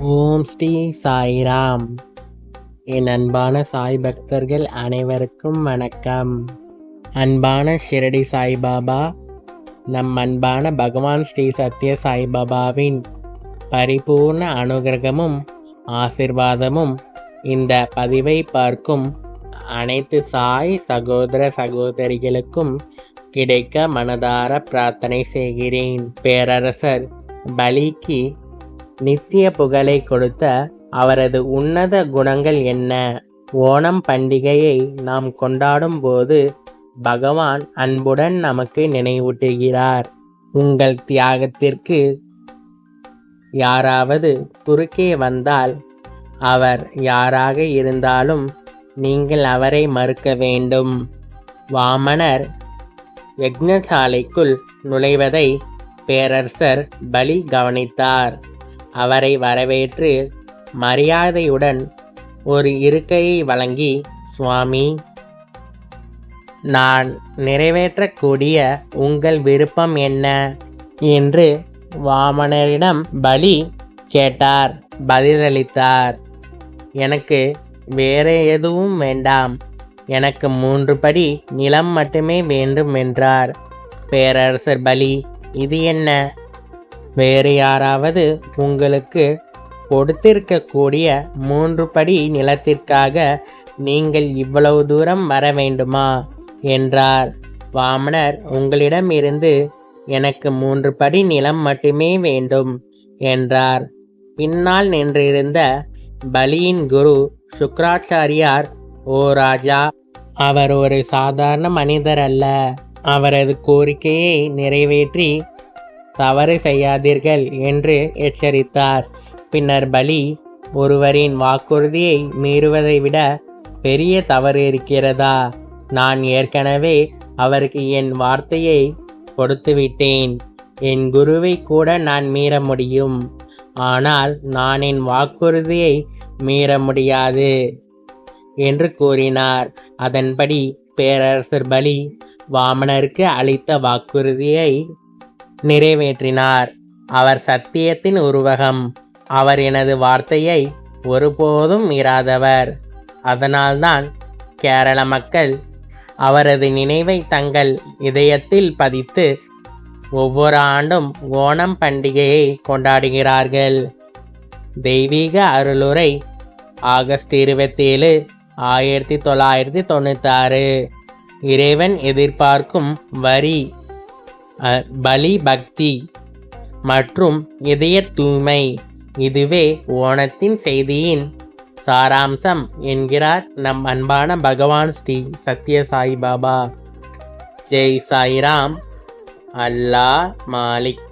ஓம் ஸ்ரீ சாய்ராம். என் அன்பான சாய் பக்தர்கள் அனைவருக்கும் வணக்கம். அன்பான ஷிரடி சாய்பாபா நம் அன்பான பகவான் ஸ்ரீ சத்ய சாய்பாபாவின் பரிபூர்ண அனுகிரகமும் ஆசிர்வாதமும் இந்த பதிவை பார்க்கும் அனைத்து சாய் சகோதர சகோதரிகளுக்கும் கிடைக்க மனதார பிரார்த்தனை செய்கிறேன். பேரரசர் பலிக்கு நித்திய புகழை கொடுத்த அவரது உன்னத குணங்கள் என்ன? ஓணம் பண்டிகையை நாம் கொண்டாடும் போது பகவான் அன்புடன் நமக்கு நினைவூட்டுகிறார். உங்கள் தியாகத்திற்கு யாராவது குறுக்கே வந்தால் அவர் யாராக இருந்தாலும் நீங்கள் அவரை மறுக்க வேண்டும். வாமனர் யக்ஞசாலைக்குள் நுழைவதை பேரரசர் பலி கவனித்தார். அவரை வரவேற்று மரியாதையுடன் ஒரு இருக்கையை வழங்கி சுவாமி நான் நிறைவேற்றக்கூடிய உங்கள் விருப்பம் என்ன என்று வாமனரிடம் பலி கேட்டார் பதிலளித்தார் எனக்கு வேறு எதுவும் வேண்டாம். எனக்கு மூன்று படி நிலம் மட்டுமே வேண்டும் என்றார். பேரரசர் பலி இது என்ன? வேறு யாராவது உங்களுக்கு கொடுத்திருக்கக்கூடிய மூன்று படி நிலத்திற்காக நீங்கள் இவ்வளவு தூரம் வர வேண்டுமா? என்றார். வாமனர் உங்களிடம் இருந்து எனக்கு மூன்று படி நிலம் மட்டுமே வேண்டும் என்றார். பின்னால் நின்றிருந்த பலியின் குரு சுக்ராச்சாரியார் ஓ ராஜா அவர் ஒரு சாதாரண மனிதர் அல்ல அவரது கோரிக்கையை நிறைவேற்றி தவறு செய்யாதீர்கள் என்று எச்சரித்தார். பின்னர் பலி ஒருவரின் வாக்குறுதியை மீறுவதை விட பெரிய தவறு இருக்கிறதா? நான் ஏற்கனவே அவருக்கு என் வார்த்தையை கொடுத்துவிட்டேன். என் குருவை கூட நான் மீற முடியும். ஆனால் நான் என் வாக்குறுதியை மீற முடியாது என்று கூறினார். அதன்படி பேரரசர் பலி வாமனருக்கு அளித்த வாக்குறுதியை நிறைவேற்றினார். அவர் சத்தியத்தின் உருவகம். அவர் எனது வார்த்தையை ஒருபோதும் மீறாதவர். அதனால்தான் கேரள மக்கள் அவரது நினைவை தங்கள் இதயத்தில் பதித்து ஒவ்வொரு ஆண்டும் ஓணம் பண்டிகையை கொண்டாடுகிறார்கள். தெய்வீக அருளுரை ஆகஸ்ட் இருபத்தேழு ஆயிரத்தி தொள்ளாயிரத்தி தொண்ணூத்தாறு. இறைவன் எதிர்பார்க்கும் வரி பலி பக்தி மற்றும் இதய தூய்மை. இதுவே ஓணத்தின் செய்தியின் சாராம்சம் என்கிறார் நம் அன்பான பகவான் ஸ்ரீ சத்யசாய் பாபா ஜெய் சாய்ராம். அல்லாஹ் மாலிக்.